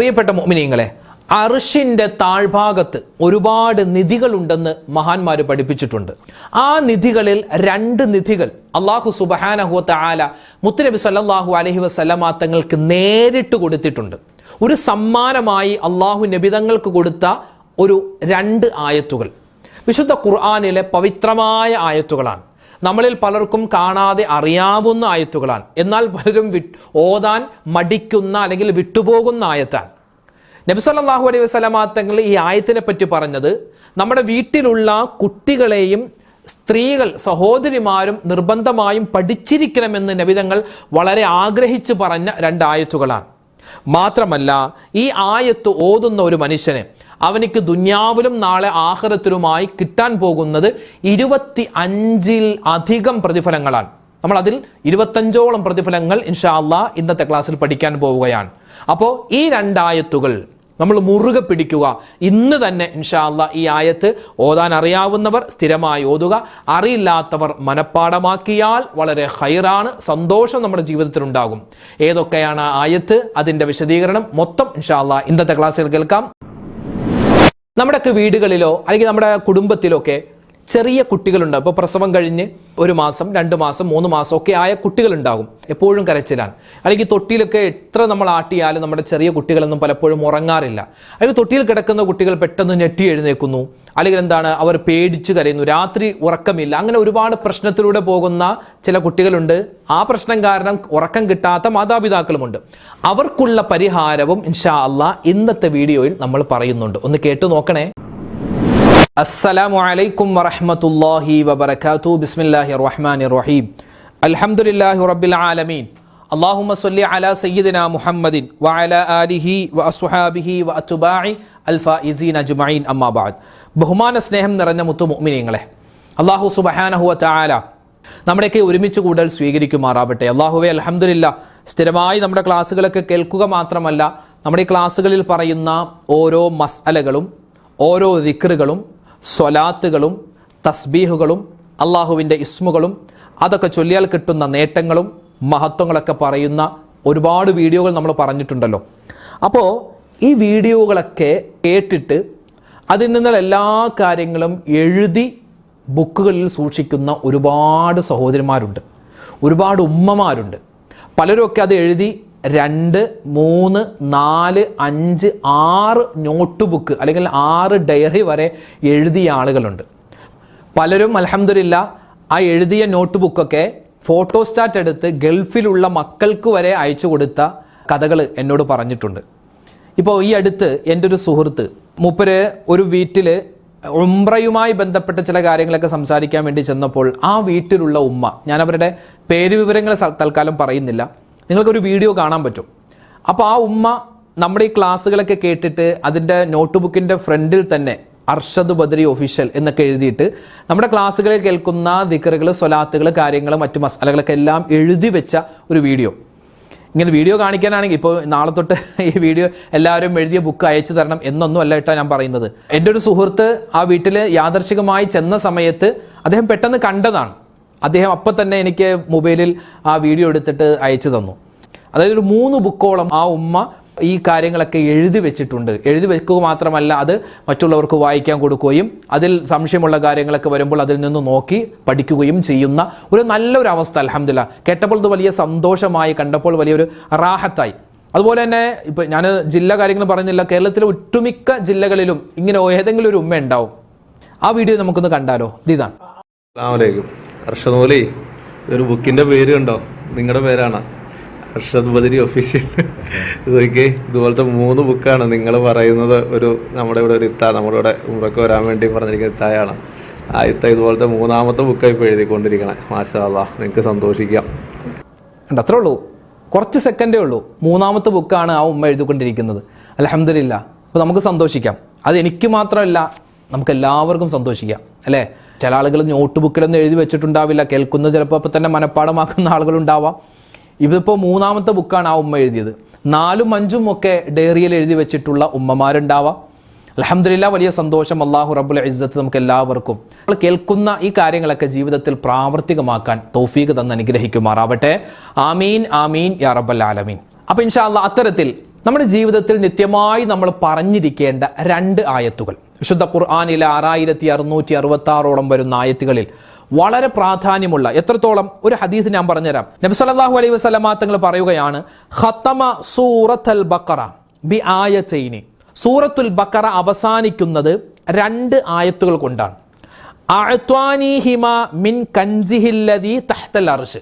പ്രിയപ്പെട്ട മോമിനിയങ്ങളെ അർഷിന്റെ താഴ്ഭാഗത്ത് ഒരുപാട് നിധികളുണ്ടെന്ന് മഹാന്മാർ പഠിപ്പിച്ചിട്ടുണ്ട്. ആ നിധികളിൽ രണ്ട് നിധികൾ അള്ളാഹു സുബഹാനഹുവത്ത ആല മുത്തുനബി സല്ലാഹു അലഹി വസല്ലമ തങ്ങൾക്ക് നേരിട്ട് കൊടുത്തിട്ടുണ്ട്. ഒരു സമ്മാനമായി അള്ളാഹു നബിതങ്ങൾക്ക് കൊടുത്ത ഒരു രണ്ട് ആയത്തുകൾ. വിശുദ്ധ ഖുർആാനിലെ പവിത്രമായ ആയത്തുകളാണ്. നമ്മളിൽ പലർക്കും കാണാതെ അറിയാവുന്ന ആയത്തുകളാണ്. എന്നാൽ പലരും ഓതാൻ മടിക്കുന്ന അല്ലെങ്കിൽ വിട്ടുപോകുന്ന ആയത്താണ്. നബി സല്ലല്ലാഹു അലൈഹി വസല്ലമ തങ്ങൾ ഈ ആയത്തിനെ പറ്റി പറഞ്ഞത് നമ്മുടെ വീട്ടിലുള്ള കുട്ടികളെയും സ്ത്രീകൾ സഹോദരിമാരും നിർബന്ധമായും പഠിച്ചിരിക്കണമെന്ന് നബിതങ്ങൾ വളരെ ആഗ്രഹിച്ചു പറഞ്ഞ രണ്ടായത്തുകളാണ് മാത്രമല്ല ഈ ആയത്ത് ഓതുന്ന ഒരു മനുഷ്യന് അവനിക്ക് ദുന്യാവിലും നാളെ ആഹ്റത്തിലുമായി കിട്ടാൻ പോകുന്നത് ഇരുപത്തി അഞ്ചിൽ അധികം പ്രതിഫലങ്ങളാണ്. നമ്മൾ അതിൽ ഇരുപത്തഞ്ചോളം പ്രതിഫലങ്ങൾ ഇൻഷാ അള്ളാ ഇന്നത്തെ ക്ലാസ്സിൽ പഠിക്കാൻ പോവുകയാണ്. അപ്പോൾ ഈ രണ്ടായത്തുകൾ നമ്മൾ മുറുകെ പിടിക്കുക. ഇന്ന് തന്നെ ഇൻഷാ അള്ളാ ഈ ആയത്ത് ഓതാൻ അറിയാവുന്നവർ സ്ഥിരമായി ഓതുക. അറിയില്ലാത്തവർ മനഃപ്പാടമാക്കിയാൽ വളരെ ഹൈറാണ് സന്തോഷം നമ്മുടെ ജീവിതത്തിൽ ഉണ്ടാകും. ഏതൊക്കെയാണ് ആയത്ത്? അതിന്റെ വിശദീകരണം മൊത്തം ഇൻഷാ അള്ളാ ഇന്നത്തെ ക്ലാസ്സിൽ കേൾക്കാം. നമ്മുടെയൊക്കെ വീടുകളിലോ അല്ലെങ്കിൽ നമ്മുടെ കുടുംബത്തിലോ ഒക്കെ ചെറിയ കുട്ടികളുണ്ട്. ഇപ്പോൾ പ്രസവം കഴിഞ്ഞ് ഒരു മാസം രണ്ട് മാസം മൂന്ന് മാസം ഒക്കെ ആയ കുട്ടികളുണ്ടാകും എപ്പോഴും കരച്ചിലാണ്. അല്ലെങ്കിൽ തൊട്ടിയിലൊക്കെ എത്ര നമ്മൾ ആട്ടിയാലും നമ്മുടെ ചെറിയ കുട്ടികളൊന്നും പലപ്പോഴും ഉറങ്ങാറില്ല. അല്ലെങ്കിൽ തൊട്ടിയിൽ കിടക്കുന്ന കുട്ടികൾ പെട്ടെന്ന് ഞെട്ടി എഴുന്നേക്കുന്നു അല്ലെങ്കിൽ എന്താണ് അവർ പേടിച്ച് കരയുന്നു. രാത്രി ഉറക്കമില്ല. അങ്ങനെ ഒരുപാട് പ്രശ്നത്തിലൂടെ പോകുന്ന ചില കുട്ടികളുണ്ട്. ആ പ്രശ്നം കാരണം ഉറക്കം കിട്ടാത്ത മാതാപിതാക്കളുമുണ്ട്. അവർക്കുള്ള പരിഹാരവും ഇൻഷാ അള്ളാ ഇന്നത്തെ വീഡിയോയിൽ നമ്മൾ പറയുന്നുണ്ട്. ഒന്ന് കേട്ടു നോക്കണേ. അസ്സലാമു അലൈക്കും വറഹമത്തല്ലാഹി വബർക്കാത്തു ബിസ്മില്ലാഹി റഹ്മാൻ റഹീം അൽഹംദുലില്ലാഹി റബ്ബിൽ ആലമീൻ. അള്ളാഹുമ സല്ലി അല സയ്യിദിന മുഹമ്മദിൻ വഅല ആലിഹി വ അസുഹാബിഹി വ അത്തുബായി അൽഫ ഇസീൻ അജുമൈൻ അമ്മാബാദ് ബഹുമാന സ്നേഹം നിറഞ്ഞ മുത്തു മുഅ്മിനീങ്ങളെ അള്ളാഹു സുബഹാനഹുവ തആല നമ്മുടെയൊക്കെ ഒരുമിച്ച് കൂടുതൽ സ്വീകരിക്കുമാറാവട്ടെ. അള്ളാഹുവെ അലഹമില്ല സ്ഥിരമായി നമ്മുടെ ക്ലാസ്സുകളൊക്കെ കേൾക്കുക മാത്രമല്ല നമ്മുടെ ക്ലാസ്സുകളിൽ പറയുന്ന ഓരോ മസ്അലകളും ഓരോ ദിക്റുകളും സ്വലാത്തുകളും തസ്ബീഹുകളും അള്ളാഹുവിന്റെ ഇസ്മുകളും അതൊക്കെ ചൊല്ലിയാൽ കിട്ടുന്ന നേട്ടങ്ങളും മഹത്വങ്ങളൊക്കെ പറയുന്ന ഒരുപാട് വീഡിയോകൾ നമ്മൾ പറഞ്ഞിട്ടുണ്ടല്ലോ. അപ്പോൾ ഈ വീഡിയോകളൊക്കെ കേട്ടിട്ട് അതിൽ നിന്നുള്ള എല്ലാ കാര്യങ്ങളും എഴുതി ബുക്കുകളിൽ സൂക്ഷിക്കുന്ന ഒരുപാട് സഹോദരന്മാരുണ്ട് ഒരുപാട് ഉമ്മമാരുണ്ട്. പലരും ഒക്കെ അത് എഴുതി രണ്ട് മൂന്ന് നാല് അഞ്ച് ആറ് നോട്ട് ബുക്ക് അല്ലെങ്കിൽ ആറ് ഡയറി വരെ എഴുതിയ ആളുകളുണ്ട്. പലരും അലഹമില്ല ആ എഴുതിയ നോട്ട് ബുക്കൊക്കെ ഫോട്ടോസ്റ്റാറ്റ് എടുത്ത് ഗൾഫിലുള്ള മക്കൾക്ക് വരെ അയച്ചു കൊടുത്ത കഥകൾ എന്നോട് പറഞ്ഞിട്ടുണ്ട്. ഇപ്പോൾ ഈ അടുത്ത് എന്റെ ഒരു സുഹൃത്ത് മൂപ്പര് ഒരു വീട്ടിൽ ഉംറയുമായി ബന്ധപ്പെട്ട ചില കാര്യങ്ങളൊക്കെ സംസാരിക്കാൻ വേണ്ടി ചെന്നപ്പോൾ ആ വീട്ടിലുള്ള ഉമ്മ ഞാൻ അവരുടെ പേര് വിവരങ്ങൾ തൽക്കാലം പറയുന്നില്ല. നിങ്ങൾക്കൊരു വീഡിയോ കാണാൻ പറ്റും. അപ്പോൾ ആ ഉമ്മ നമ്മുടെ ഈ ക്ലാസ്സുകളൊക്കെ കേട്ടിട്ട് അതിന്റെ നോട്ട് ബുക്കിന്റെ ഫ്രണ്ടിൽ തന്നെ അർഷദ് ബദ്രി ഒഫീഷ്യൽ എന്നൊക്കെ എഴുതിയിട്ട് നമ്മുടെ ക്ലാസ്സുകളിൽ കേൾക്കുന്ന ദിക്കറുകൾ സ്വലാത്തുകൾ കാര്യങ്ങൾ മറ്റു മസാലകളൊക്കെ എല്ലാം എഴുതി വെച്ച ഒരു വീഡിയോ. ഇങ്ങനെ വീഡിയോ കാണിക്കാനാണെങ്കിൽ ഇപ്പോൾ നാളെ തൊട്ട് ഈ വീഡിയോ എല്ലാവരും എഴുതിയ ബുക്ക് അയച്ചു തരണം എന്നൊന്നും അല്ല ഇട്ടാ ഞാൻ പറയുന്നത്. എന്റെ ഒരു സുഹൃത്ത് ആ വീട്ടിൽ യാദർശികമായി ചെന്ന സമയത്ത് അദ്ദേഹം പെട്ടെന്ന് കണ്ടതാണ്. അദ്ദേഹം അപ്പം തന്നെ എനിക്ക് മൊബൈലിൽ ആ വീഡിയോ എടുത്തിട്ട് അയച്ചു തന്നു. അതായത് ഒരു മൂന്ന് ബുക്കോളം ആ ഉമ്മ ഈ കാര്യങ്ങളൊക്കെ എഴുതി വെച്ചിട്ടുണ്ട്. എഴുതി വെക്കുക മാത്രമല്ല അത് മറ്റുള്ളവർക്ക് വായിക്കാൻ കൊടുക്കുകയും അതിൽ സംശയമുള്ള കാര്യങ്ങളൊക്കെ വരുമ്പോൾ അതിൽ നിന്ന് നോക്കി പഠിക്കുകയും ചെയ്യുന്ന ഒരു നല്ലൊരു അവസ്ഥ അലഹമില്ല കേട്ടപ്പോൾ ഇത് വലിയ സന്തോഷമായി കണ്ടപ്പോൾ വലിയൊരു റാഹത്തായി. അതുപോലെ തന്നെ ഇപ്പൊ ഞാൻ ജില്ല കാര്യങ്ങൾ പറഞ്ഞില്ല കേരളത്തിലെ ഒട്ടുമിക്ക ജില്ലകളിലും ഇങ്ങനെ ഏതെങ്കിലും ഒരു ഉമ്മ ഉണ്ടാവും. ആ വീഡിയോ നമുക്കൊന്ന് കണ്ടാലോ? ഇത് ഇതാണ്. അസ്സാമലൈക്കും ഇതൊരു ബുക്കിന്റെ പേര് കണ്ടോ? നിങ്ങളുടെ പേരാണ്. അർഷദ് ബദരി ഒഫീഷ്യൽ ഇതൊക്കെ ഇതുപോലത്തെ മൂന്ന് ബുക്കാണ് നിങ്ങൾ പറയുന്നത് ഒരു നമ്മുടെ ഇവിടെ ഒരു ഇത്ത നമ്മുടെ ഇവിടെ ഉമ്രക്ക് വരാൻ വേണ്ടി പറഞ്ഞിരിക്കുന്ന ഇത്തായാണ്. ആ ഇത്ത ഇതുപോലത്തെ മൂന്നാമത്തെ ബുക്കായി ഇപ്പോൾ എഴുതിക്കൊണ്ടിരിക്കണേ. മാഷാ അല്ലാ നിങ്ങൾക്ക് സന്തോഷിക്കാം. ഉണ്ട് അത്രേ ഉള്ളൂ. കുറച്ച് സെക്കൻഡേ ഉള്ളൂ. മൂന്നാമത്തെ ബുക്കാണ് ആ ഉമ്മ എഴുതിക്കൊണ്ടിരിക്കുന്നത്. അലഹമില്ല അപ്പോൾ നമുക്ക് സന്തോഷിക്കാം. അത് എനിക്ക് മാത്രമല്ല നമുക്ക് എല്ലാവർക്കും സന്തോഷിക്കാം. അല്ലേ? ചില ആളുകൾ നോട്ട് ബുക്കിലൊന്നും എഴുതി വെച്ചിട്ടുണ്ടാവില്ല കേൾക്കുന്നത് ചിലപ്പോൾ അപ്പം തന്നെ മനഃപ്പാടമാക്കുന്ന ആളുകളുണ്ടാവാം. ഇതിപ്പോൾ മൂന്നാമത്തെ ബുക്കാണ് ആ ഉമ്മ എഴുതിയത്. നാലും അഞ്ചും ഒക്കെ ഡയറിയിൽ എഴുതി വെച്ചിട്ടുള്ള ഉമ്മമാരുണ്ടാവാം. അലഹമില്ല വലിയ സന്തോഷം. അള്ളാഹു റബുൽ ഇസ്സത്ത് നമുക്ക് എല്ലാവർക്കും. നമ്മൾ കേൾക്കുന്ന ഈ കാര്യങ്ങളൊക്കെ ജീവിതത്തിൽ പ്രാവർത്തികമാക്കാൻ തൗഫീഖ് തന്ന് അനുഗ്രഹിക്കുമാറാവട്ടെ. ആമീൻ ആമീൻ യാ റബ്ബൽ ആലമീൻ. അപ്പൊ ഇൻഷാല്ല അത്തരത്തിൽ നമ്മുടെ ജീവിതത്തിൽ നിത്യമായി നമ്മൾ പറഞ്ഞിരിക്കേണ്ട രണ്ട് ആയത്തുകൾ. വിശുദ്ധ ഖുർആാനിലെ ആറായിരത്തി അറുന്നൂറ്റി അറുപത്തി ആറോളം വരുന്ന ആയത്തുകളിൽ വളരെ പ്രാധാന്യമുള്ള എത്രത്തോളം ഒരു ഹദീസ് ഞാൻ പറഞ്ഞുതരാം. നബി സല്ലല്ലാഹു അലൈഹി വസല്ലമ തങ്ങൾ പറയുകയാണ് ഖത്തമ സൂറത്തുൽ ബക്കറ ബി ആയതൈനി. സൂറത്തുൽ ബക്കറ അവസാനിക്കുന്നത് രണ്ട് ആയത്തുകൾ കൊണ്ടാണ്. മിൻ തഹ്തൽ അർഷ്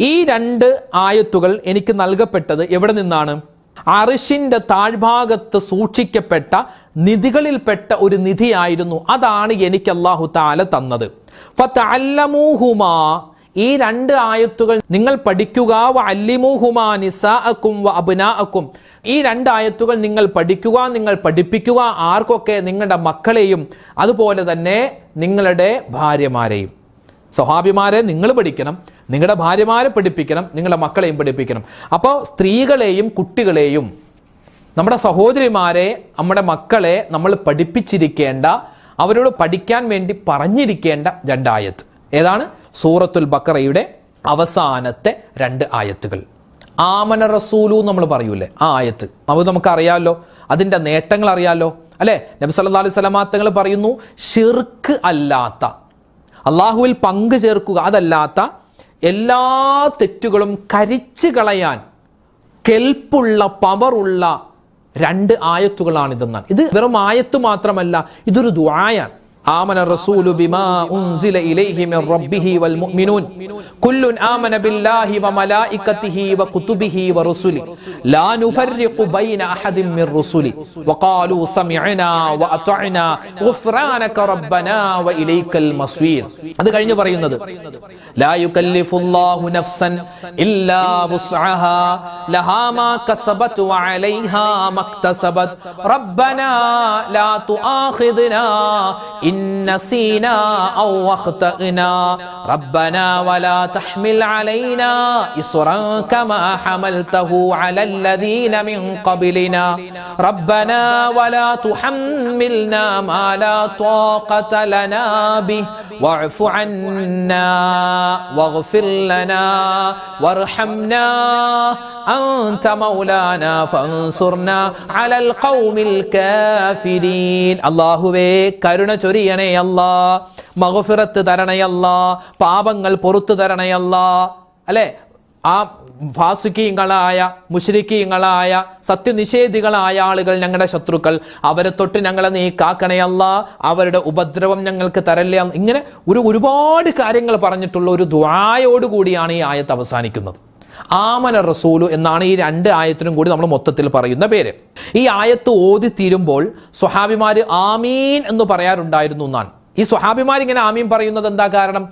ഈ രണ്ട് ആയത്തുകൾ എനിക്ക് നൽകപ്പെട്ടത് എവിടെ നിന്നാണ്? അറിഷിന്റെ താഴ്ഭാഗത്ത് സൂക്ഷിക്കപ്പെട്ട നിധികളിൽപ്പെട്ട ഒരു നിധിയായിരുന്നു. അതാണ് എനിക്ക് അള്ളാഹു താല തന്നത്. ഈ രണ്ട് ആയത്തുകൾ നിങ്ങൾ പഠിക്കുക. വ നിസാഅക്കും ഈ രണ്ട് ആയത്തുകൾ നിങ്ങൾ പഠിക്കുക നിങ്ങൾ പഠിപ്പിക്കുക. ആർക്കൊക്കെ? നിങ്ങളുടെ മക്കളെയും അതുപോലെ തന്നെ നിങ്ങളുടെ ഭാര്യമാരെയും. സ്വഹാഭിമാരെ നിങ്ങൾ പഠിക്കണം. നിങ്ങളുടെ ഭാര്യമാരെ പഠിപ്പിക്കണം നിങ്ങളുടെ മക്കളെയും പഠിപ്പിക്കണം. അപ്പോൾ സ്ത്രീകളെയും കുട്ടികളെയും നമ്മുടെ സഹോദരിമാരെ നമ്മുടെ മക്കളെ നമ്മൾ പഠിപ്പിച്ചിരിക്കേണ്ട അവരോട് പഠിക്കാൻ വേണ്ടി പറഞ്ഞിരിക്കേണ്ട രണ്ടായത്ത്. ഏതാണ്? സൂറത്തുൽ ബക്കറയുടെ അവസാനത്തെ രണ്ട് ആയത്തുകൾ. ആമന റസൂലു നമ്മൾ പറയൂലേ ആ ആയത്ത്. അത് നമുക്കറിയാമല്ലോ അതിന്റെ നേട്ടങ്ങൾ അറിയാമല്ലോ അല്ലെ? നബി സല്ലാ അലൈഹി സ്വലമാങ്ങൾ പറയുന്നു ഷിർക്ക് അല്ലാത്ത അള്ളാഹുവിൽ പങ്കു ചേർക്കുക അതല്ലാത്ത എല്ലാ തെറ്റുകളും കരിച്ചു കളയാൻ കെൽപ്പുള്ള പവറുള്ള രണ്ട് ആയത്തുകളാണിതെന്നാണ്. ഇത് വെറും ആയത്ത് മാത്രമല്ല ഇതൊരു ദുആയാണ്. آمن الرسول بما أنزل إليه من ربه والمؤمنون كل آمن بالله وملائكته وكتبه ورسله لا نفرق بين أحد من رسله وقالوا سمعنا وأطعنا غفرانك ربنا وإليك المصير അത് കഴിഞ്ഞ് പറയുന്നത് لا يكلف الله نفسا إلا وسعها لها ما كسبت وعليها ما اكتسبت ربنا لا تؤاخذنا إن نسينا أو أخطأنا ربنا ولا تحمل علينا إصرا كما حملته على الذين من قبلنا ربنا ولا تحملنا ما لا طاقة لنا به واعف عنا واغفر لنا وارحمنا أنت مولانا فانصرنا على القوم الكافرين الله കരുണ ചൊരിയണേ അല്ലാ മഹഫിറത്ത് തരണയല്ല. പാപങ്ങൾ പൊറത്തു തരണയല്ല. അല്ലെ? ആ ഫാസുക്കീങ്ങളായ മുഷരിക്കീങ്ങളായ സത്യനിഷേധികളായ ആളുകൾ ഞങ്ങളുടെ ശത്രുക്കൾ. അവരെ തൊട്ട് ഞങ്ങളെ നീ കാക്കണയല്ല അവരുടെ ഉപദ്രവം ഞങ്ങൾക്ക് തരല്ല ഇങ്ങനെ ഒരു ഒരുപാട് കാര്യങ്ങൾ പറഞ്ഞിട്ടുള്ള ഒരു ദ്വായോടുകൂടിയാണ് ഈ ആയത്ത് അവസാനിക്കുന്നത്. ആമന റസൂലു എന്നാണ് ഈ രണ്ട് ആയത്തിനും കൂടി നമ്മൾ മൊത്തത്തിൽ പറയുന്ന പേര്. ഈ ആയത്ത് ഓതി തീരുമ്പോൾ സ്വഹാബിമാര് ആമീൻ എന്ന് പറയാറുണ്ടായിരുന്നു എന്നാണ്. ഈ സ്വഹാബിമാർ ഇങ്ങനെ ആമീൻ പറയുന്നത് എന്താ കാരണം?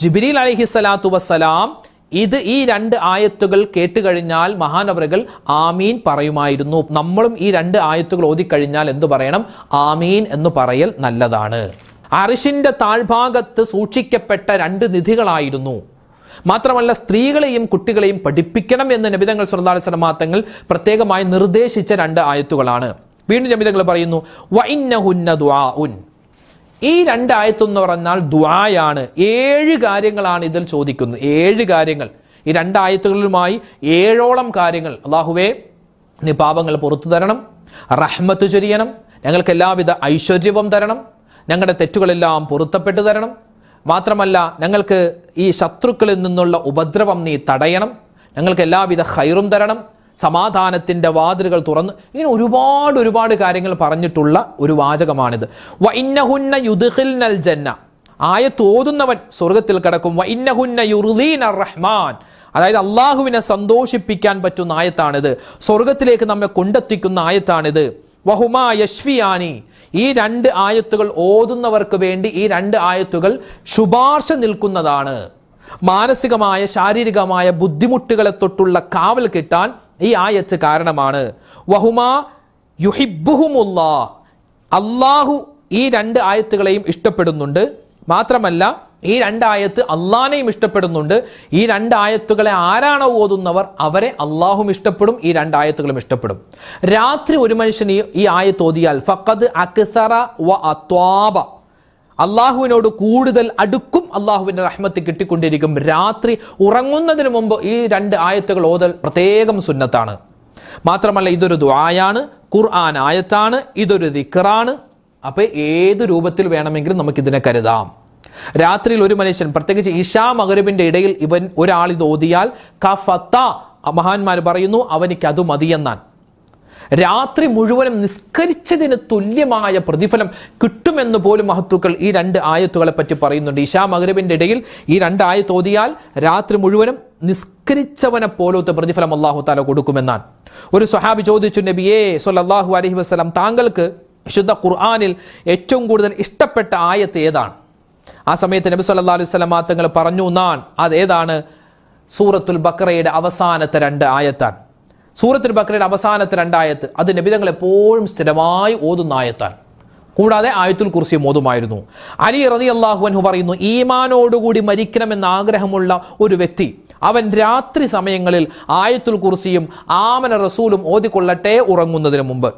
ജിബിരിൽ അലഹി സ്വലാത്തു വസ്സലാം ഇത് ഈ രണ്ട് ആയത്തുകൾ കേട്ട് കഴിഞ്ഞാൽ മഹാനവറുകൾ ആമീൻ പറയുമായിരുന്നു. നമ്മളും ഈ രണ്ട് ആയത്തുകൾ ഓതിക്കഴിഞ്ഞാൽ എന്തു പറയണം? ആമീൻ എന്ന് പറയൽ നല്ലതാണ്. അറിഷിന്റെ താഴ്ഭാഗത്ത് സൂക്ഷിക്കപ്പെട്ട രണ്ട് നിധികളായിരുന്നു. മാത്രമല്ല സ്ത്രീകളെയും കുട്ടികളെയും പഠിപ്പിക്കണം എന്ന് നബിതങ്ങൾ സുൽത്താൻ പ്രത്യേകമായി നിർദ്ദേശിച്ച രണ്ട് ആയത്തുകളാണ്. വീണ്ടും നബിതങ്ങൾ പറയുന്നു വഇന്നഹുന്ന ദുആഉൻ. ഈ രണ്ട് ആയത്തെന്ന് പറഞ്ഞാൽ ദ്വായാണ് ഏഴ് കാര്യങ്ങളാണ് ഇതിൽ ചോദിക്കുന്നത്. ഏഴ് കാര്യങ്ങൾ. ഈ രണ്ട് ആയത്തുകളുമായി ഏഴോളം കാര്യങ്ങൾ. അള്ളാഹുവേ നീ പാപങ്ങൾ പുറത്തു തരണം. റഹ്മത്ത് ചൊരിയണം. ഞങ്ങൾക്ക് എല്ലാവിധ ഐശ്വര്യവും തരണം. ഞങ്ങളുടെ തെറ്റുകളെല്ലാം പൊരുത്തപ്പെട്ടു തരണം. മാത്രമല്ല ഞങ്ങൾക്ക് ഈ ശത്രുക്കളിൽ നിന്നുള്ള ഉപദ്രവം നീ തടയണം. ഞങ്ങൾക്ക് എല്ലാവിധ ഹൈറും തരണം. സമാധാനത്തിന്റെ വാതിലുകൾ തുറന്ന് ഇങ്ങനെ ഒരുപാട് ഒരുപാട് കാര്യങ്ങൾ പറഞ്ഞിട്ടുള്ള ഒരു വാചകമാണിത്. വ ഇന്നഹുന്ന യുദ്ഹിൽനൽ ജന്ന. ആയ തോതുന്നവൻ സ്വർഗത്തിൽ കിടക്കും. വ ഇന്നഹുന്ന യുർദീന റഹ്മാൻ. അതായത് അള്ളാഹുവിനെ സന്തോഷിപ്പിക്കാൻ പറ്റുന്ന ആയത്താണിത്. സ്വർഗത്തിലേക്ക് നമ്മെ കൊണ്ടെത്തിക്കുന്ന ആയത്താണിത്. വഹുമാ യശ്വിയാനി ഈ രണ്ട് ആയത്തുകൾ ഓതുന്നവർക്ക് വേണ്ടി ഈ രണ്ട് ആയത്തുകൾ ശുപാർശ നിൽക്കുന്നതാണ്. മാനസികമായ ശാരീരികമായ ബുദ്ധിമുട്ടുകളെ തൊട്ടുള്ള കാവൽ കിട്ടാൻ ഈ ആയത്ത് കാരണമാണ്. വഹുമാ യുഹിബുഹുമുല്ലാ അള്ളാഹു ഈ രണ്ട് ആയത്തുകളെയും ഇഷ്ടപ്പെടുന്നുണ്ട്. മാത്രമല്ല ഈ രണ്ടായത്ത് അള്ളാനെയും ഇഷ്ടപ്പെടുന്നുണ്ട്. ഈ രണ്ടായത്തുകളെ ആരാണോ ഓതുന്നവർ അവരെ അള്ളാഹും ഇഷ്ടപ്പെടും ഈ രണ്ടായത്തുകളും ഇഷ്ടപ്പെടും. രാത്രി ഒരു മനുഷ്യൻ ഈ ആയത്ത് ഓതിയാൽ ഫക്കത് അക്സറ വ അത്വാബ. അള്ളാഹുവിനോട് കൂടുതൽ അടുക്കും അള്ളാഹുവിന്റെ റഹ്മത്ത് കിട്ടിക്കൊണ്ടിരിക്കും. രാത്രി ഉറങ്ങുന്നതിന് മുമ്പ് ഈ രണ്ട് ആയത്തുകൾ ഓതൽ പ്രത്യേകം സുന്നത്താണ്. മാത്രമല്ല ഇതൊരു ദ്വായാണ് ഖുർആൻ ആയത്താണ് ഇതൊരു ദിക്റാണ് അപ്പൊ ഏത് രൂപത്തിൽ വേണമെങ്കിലും നമുക്കിതിനെ കരുതാം. രാത്രിയിൽ ഒരു മനുഷ്യൻ പ്രത്യേകിച്ച് ഇഷാ മകരബിന്റെ ഇടയിൽ ഇവൻ ഒരാൾ ഇത് ഓതിയാൽ കഫത്ത മഹാന്മാർ പറയുന്നു അവനിക്ക് അത് മതിയെന്നാൻ രാത്രി മുഴുവനും നിസ്കരിച്ചതിന് തുല്യമായ പ്രതിഫലം കിട്ടുമെന്ന് പോലും മഹത്തുക്കൾ ഈ രണ്ട് ആയത്തുകളെ പറ്റി പറയുന്നുണ്ട്. ഇഷാ മകരബിന്റെ ഇടയിൽ ഈ രണ്ട് ആയത്ത് ഓതിയാൽ രാത്രി മുഴുവനും നിസ്കരിച്ചവനെ പോലത്തെ പ്രതിഫലം അള്ളാഹു താല കൊടുക്കുമെന്നാണ്. ഒരു സ്വഹാബി ചോദിച്ചു നബിയേ സൊല്ലാഹു അലഹി വസ്സലാം താങ്കൾക്ക് വിശുദ്ധ ഖുർആാനിൽ ഏറ്റവും കൂടുതൽ ഇഷ്ടപ്പെട്ട ആയത്ത് ഏതാണ്? ആ സമയത്ത് നബി സല്ലല്ലാഹു അലൈഹി വസല്ലം തങ്ങൾ പറഞ്ഞു നാൻ. അത് ഏതാണ്? സൂറത്തുൽ ബക്രയുടെ അവസാനത്തെ രണ്ട് ആയത്താണ്. സൂറത്തുൽ ബക്രയുടെ അവസാനത്തെ രണ്ടായത്ത് അത് നബിതങ്ങൾ എപ്പോഴും സ്ഥിരമായി ഓതുന്ന ആയത്താണ്. കൂടാതെ ആയത്തുൽ കുർസി മോതുമായിരുന്നു. അലി റതി അള്ളാഹു പറയുന്നു ഈമാനോടുകൂടി മരിക്കണമെന്ന് ആഗ്രഹമുള്ള ഒരു വ്യക്തി അവൻ രാത്രി സമയങ്ങളിൽ ആയത്തുൽ കുർസിയും ആമന റസൂലും ഓതിക്കൊള്ളട്ടെ ഉറങ്ങുന്നതിന് മുമ്പ്.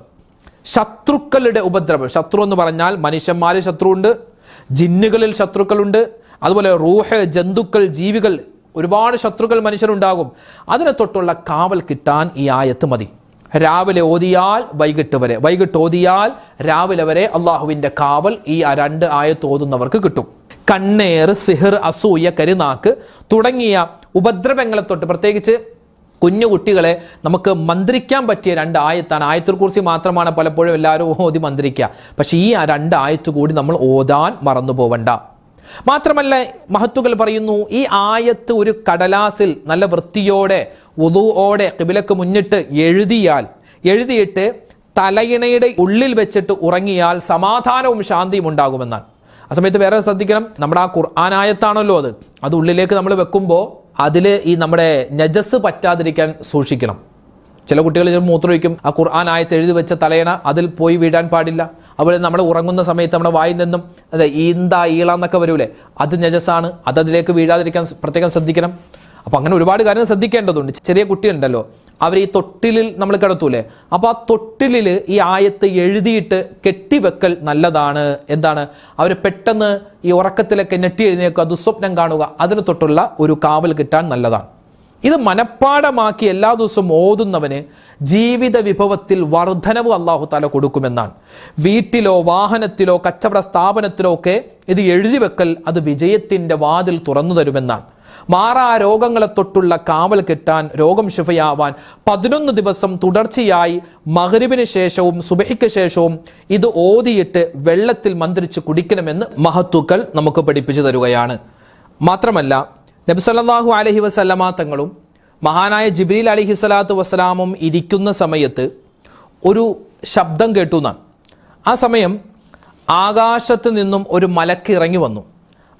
ശത്രുക്കളുടെ ഉപദ്രവം. ശത്രു എന്ന് പറഞ്ഞാൽ മനുഷ്യന്മാരിൽ ശത്രുണ്ട് ജിന്നുകളിൽ ശത്രുക്കളുണ്ട് അതുപോലെ റൂഹ ജന്തുക്കൾ ജീവികൾ ഒരുപാട് ശത്രുക്കൾ മനുഷ്യരുണ്ടാകും. അതിനെ തൊട്ടുള്ള കാവൽ കിട്ടാൻ ഈ ആയത്ത് മതി. രാവിലെ ഓതിയാൽ വൈകിട്ട് വരെ. വൈകിട്ട് ഓതിയാൽ രാവിലെ വരെ അള്ളാഹുവിന്റെ കാവൽ ഈ രണ്ട് ആയത്ത് ഓതുന്നവർക്ക് കിട്ടും. കണ്ണേർ സിഹിർ അസൂയ കരിനാക്ക് തുടങ്ങിയ ഉപദ്രവങ്ങളെ തൊട്ട് പ്രത്യേകിച്ച് കുഞ്ഞു കുട്ടികളെ നമുക്ക് മന്ത്രിക്കാൻ പറ്റിയ രണ്ട് ആയത്താണ്. ആയത്തിൽ കുറിച്ച് മാത്രമാണ് പലപ്പോഴും എല്ലാവരും ഓതി മന്ത്രിക്കുക പക്ഷേ ഈ രണ്ട് ആയത്ത് കൂടി നമ്മൾ ഓതാൻ മറന്നു പോവണ്ട. മാത്രമല്ല മഹത്തുകൾ പറയുന്നു ഈ ആയത്ത് ഒരു കടലാസിൽ നല്ല വൃത്തിയോടെ ഒതുവോടെ കിബിലക്ക് മുന്നിട്ട് എഴുതിയാൽ എഴുതിയിട്ട് തലയിണയുടെ ഉള്ളിൽ വെച്ചിട്ട് ഉറങ്ങിയാൽ സമാധാനവും ശാന്തിയും ഉണ്ടാകുമെന്നാണ്. ആ സമയത്ത് വേറെ ശ്രദ്ധിക്കണം നമ്മുടെ ആ ഖുർആാനായത്താണല്ലോ അത്. അത് ഉള്ളിലേക്ക് നമ്മൾ വെക്കുമ്പോൾ അതിൽ ഈ നമ്മുടെ നജസ് പറ്റാതിരിക്കാൻ സൂക്ഷിക്കണം. ചില കുട്ടികൾ ചില മൂത്രമൊഴിക്കും ആ ഖുർആൻ ആയത്ത് എഴുതി വെച്ച തലയണ അതിൽ പോയി വീഴാൻ പാടില്ല. അതുപോലെ നമ്മൾ ഉറങ്ങുന്ന സമയത്ത് നമ്മുടെ വായിൽ നിന്നും അതെ ഈന്ത ഈള എന്നൊക്കെ വരൂലേ? അത് നജസാണ്. അത് അതിലേക്ക് വീഴാതിരിക്കാൻ പ്രത്യേകം ശ്രദ്ധിക്കണം. അപ്പം അങ്ങനെ ഒരുപാട് കാര്യങ്ങൾ ശ്രദ്ധിക്കേണ്ടതുണ്ട്. ചെറിയ കുട്ടിയുണ്ടല്ലോ. അവർ ഈ തൊട്ടിലിൽ നമ്മൾ കിടത്തൂലേ? അപ്പോൾ ആ തൊട്ടിലിൽ ഈ ആയത്ത് എഴുതിയിട്ട് കെട്ടിവെക്കൽ നല്ലതാണ്. എന്താണ്? അവർ പെട്ടെന്ന് ഈ ഉറക്കത്തിലൊക്കെ ഞെട്ടി എഴുന്നേക്കുക ദുസ്വപ്നം കാണുക അതിന് തൊട്ടുള്ള ഒരു കാവൽ കിട്ടാൻ നല്ലതാണ്. ഇത് മനഃപ്പാടമാക്കി എല്ലാ ദിവസവും ഓതുന്നവന് ജീവിത വിഭവത്തിൽ വർധനവ് അള്ളാഹു താല കൊടുക്കുമെന്നാണ്. വീട്ടിലോ വാഹനത്തിലോ കച്ചവട സ്ഥാപനത്തിലോ ഒക്കെ ഇത് എഴുതി വെക്കൽ അത് വിജയത്തിന്റെ വാതിൽ തുറന്നു തരുമെന്നാണ്. മാറാ രോഗങ്ങളെ തൊട്ടുള്ള കാവൽ കിട്ടാൻ രോഗം ശിഫയാവാൻ പതിനൊന്ന് ദിവസം തുടർച്ചയായി മഹരിബിന് ശേഷവും സുബഹിക്ക് ശേഷവും ഇത് ഓതിയിട്ട് വെള്ളത്തിൽ മന്ത്രിച്ച് കുടിക്കണമെന്ന് മഹത്തുക്കൾ നമുക്ക് പഠിപ്പിച്ചു തരുകയാണ്. മാത്രമല്ല നബ്സല്ലാഹു അലൈഹി വസല്ലമ തങ്ങളും മഹാനായ ജിബ്രീൽ അലഹി സ്വലാത്തു വസ്സലാമും ഇരിക്കുന്ന സമയത്ത് ഒരു ശബ്ദം കേട്ടു എന്നാണ്. ആ സമയം ആകാശത്ത് നിന്നും ഒരു മലക്ക് ഇറങ്ങി വന്നു.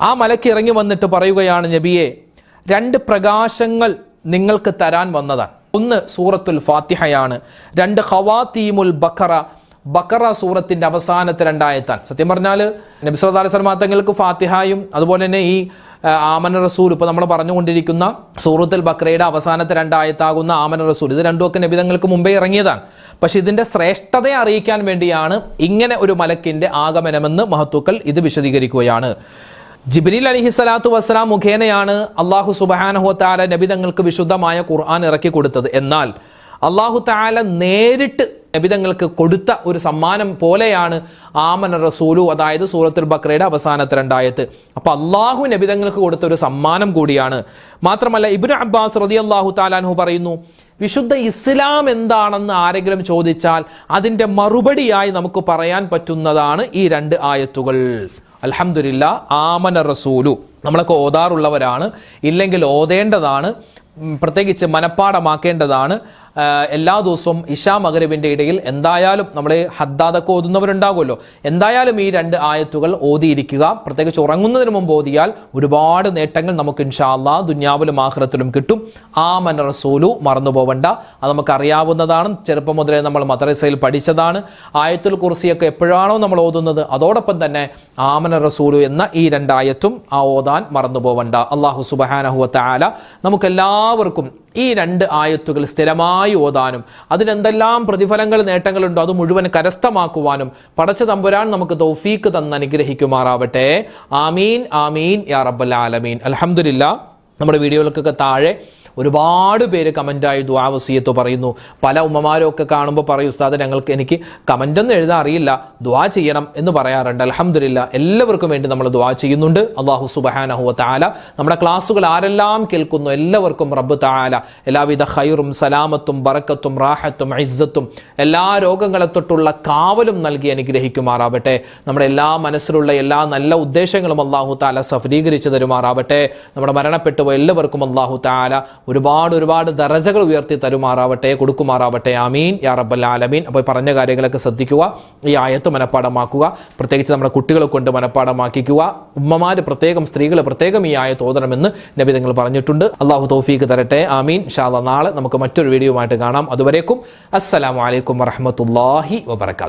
ആ മലക്ക് ഇറങ്ങി വന്നിട്ട് പറയുകയാണ് നബിയെ രണ്ട് പ്രകാശങ്ങൾ നിങ്ങൾക്ക് തരാൻ വന്നതാണ്. ഒന്ന് സൂറത്തുൽ ഫാത്തിഹയാണ്. രണ്ട് ഹവാത്തീമുൽ ബക്കറ ബക്കറ സൂറത്തിന്റെ അവസാനത്തെ രണ്ടായത്താൻ സത്യം പറഞ്ഞാൽ നബി സല്ലല്ലാഹു അലൈഹി തങ്ങൾക്ക് ഫാത്തിഹായും അതുപോലെ തന്നെ ഈ ആമന റസൂൽ ഇപ്പൊ നമ്മൾ പറഞ്ഞുകൊണ്ടിരിക്കുന്ന സൂറത്തുൽ ബക്രയുടെ അവസാനത്തെ രണ്ടായത്താകുന്ന ആമന റസൂൽ. ഇത് രണ്ടുമൊക്കെ നബിതങ്ങൾക്ക് മുമ്പേ ഇറങ്ങിയതാണ്. പക്ഷെ ഇതിന്റെ ശ്രേഷ്ഠതയെ അറിയിക്കാൻ വേണ്ടിയാണ് ഇങ്ങനെ ഒരു മലക്കിന്റെ ആഗമനമെന്ന് മഹത്തുക്കൾ ഇത് വിശദീകരിക്കുകയാണ്. ജിബ്രീൽ അലിഹി സ്വലാത്തു വസ്സലാം മുഖേനയാണ് അള്ളാഹു സുബാനഹു താല നബിതങ്ങൾക്ക് വിശുദ്ധമായ ഖുർആൻ ഇറക്കി കൊടുത്തത്. എന്നാൽ അള്ളാഹു താല നേരിട്ട് നബിതങ്ങൾക്ക് കൊടുത്ത ഒരു സമ്മാനം പോലെയാണ് ആമന റസൂലു അതായത് സൂറത്തുൽ ബക്രയുടെ അവസാനത്തെ രണ്ടായത്ത് അപ്പൊ അള്ളാഹു നബിതങ്ങൾക്ക് കൊടുത്ത ഒരു സമ്മാനം കൂടിയാണ്. മാത്രമല്ല ഇബ്നു അബ്ബാസ് റതി അള്ളാഹു താലാൻഹു പറയുന്നു വിശുദ്ധ ഇസ്ലാം എന്താണെന്ന് ആരെങ്കിലും ചോദിച്ചാൽ അതിന്റെ മറുപടിയായി നമുക്ക് പറയാൻ പറ്റുന്നതാണ് ഈ രണ്ട് ആയത്തുകൾ. അൽഹംദുലില്ല ആമന റസൂലു. നമ്മളൊക്കെ ഓതാറുള്ളവരാണ്. ഇല്ലെങ്കിൽ ഓതേണ്ടതാണ്. പ്രത്യേകിച്ച് മനഃപ്പാടമാക്കേണ്ടതാണ് എല്ലാ ദിവസവും ഇഷാ മകരവിന്റെ ഇടയിൽ എന്തായാലും നമ്മൾ ഹദ്ദാദൊക്കെ ഓതുന്നവരുണ്ടാകുമല്ലോ. എന്തായാലും ഈ രണ്ട് ആയത്തുകൾ ഓതിയിരിക്കുക. പ്രത്യേകിച്ച് ഉറങ്ങുന്നതിന് മുമ്പ് ഓതിയാൽ ഒരുപാട് നേട്ടങ്ങൾ നമുക്ക് ഇൻഷാല്ലാ ദുന്യാവിലും ആഹ്റത്തിലും കിട്ടും. ആ മനറസോലു മറന്നു പോവണ്ട. അത് നമുക്ക് അറിയാവുന്നതാണ്. ചെറുപ്പം മുതലേ നമ്മൾ മദ്രസയിൽ പഠിച്ചതാണ്. ആയത്തുൽ കുർസിയൊക്കെ എപ്പോഴാണോ നമ്മൾ ഓതുന്നത് അതോടൊപ്പം തന്നെ ആമന റസൂലു എന്ന ഈ രണ്ടായത്തും ആ ഓതാൻ മറന്നു പോവണ്ട. അള്ളാഹു സുബഹാനഹുവത്ത ആല നമുക്കെല്ലാവർക്കും ഈ രണ്ട് ആയത്തുകൾ സ്ഥിരമായി ഓതാനും അതിനെന്തെല്ലാം പ്രതിഫലങ്ങൾ നേട്ടങ്ങളുണ്ടോ അത് മുഴുവൻ കരസ്ഥമാക്കുവാനും പടച്ച തമ്പുരാൻ നമുക്ക് തൗഫീക്ക് തന്ന് അനുഗ്രഹിക്കുമാറാവട്ടെ. ആമീൻ ആമീൻ യാ റബ്ബൽ ആലമീൻ. അൽഹംദുലില്ലാ. നമ്മുടെ വീഡിയോകൾക്കൊക്കെ താഴെ ഒരുപാട് പേര് കമന്റായി ദുആ വസിയത്ത് പറയുന്നു. പല ഉമ്മമാരൊക്കെ കാണുമ്പോൾ പറയും ഉസ്താദ് ഞങ്ങൾക്ക് എനിക്ക് കമന്റ് ഒന്നും എഴുതാൻ അറിയില്ല. ദുആ ചെയ്യണം എന്ന് പറയാറുണ്ട്. അലഹമില്ല എല്ലാവർക്കും വേണ്ടി നമ്മൾ ദുആ ചെയ്യുന്നുണ്ട്. അള്ളാഹു സുബഹാനഹുവ താല നമ്മുടെ ക്ലാസ്സുകൾ ആരെല്ലാം കേൾക്കുന്നു? എല്ലാവർക്കും റബ്ബ് താല എല്ലാവിധ ഹൈറും സലാമത്തും ബറക്കത്തും റാഹത്തും ഇസ്സത്തും എല്ലാ രോഗങ്ങളെ തൊട്ടുള്ള കാവലും നൽകി അനുഗ്രഹിക്കുമാറാവട്ടെ. നമ്മുടെ എല്ലാ മനസ്സിലുള്ള എല്ലാ നല്ല ഉദ്ദേശങ്ങളും അള്ളാഹു താല സഫലീകരിച്ചു തരുമാറാവട്ടെ. നമ്മുടെ മരണപ്പെട്ടുപോയ എല്ലാവർക്കും അള്ളാഹു താല ഒരുപാട് ഒരുപാട് ദരജകൾ ഉയർത്തി തരുമാറാവട്ടെ കൊടുക്കുമാറാവട്ടെ. ആമീൻ. യാ റബ്ബൽ ആലമീൻ. അപ്പോൾ പറഞ്ഞ കാര്യങ്ങളൊക്കെ ശ്രദ്ധിക്കുക ഈ ആയത്ത് മനഃപ്പാടമാക്കുക പ്രത്യേകിച്ച് നമ്മുടെ കുട്ടികളെ കൊണ്ട് മനഃപ്പാടമാക്കിക്കുക. ഉമ്മമാർ പ്രത്യേകം സ്ത്രീകൾ പ്രത്യേകം ഈ ആയത്ത് ഓതണമെന്ന് നബി നിങ്ങൾ പറഞ്ഞിട്ടുണ്ട്. അള്ളാഹു തോഫീക്ക് തരട്ടെ. ആമീൻ. ഷാ നാളെ നമുക്ക് മറ്റൊരു വീഡിയോ ആയിട്ട് കാണാം. അതുവരേക്കും അസ്സലാമു അലൈക്കും വറഹമത്തല്ലാഹി വബർക്കാത്തു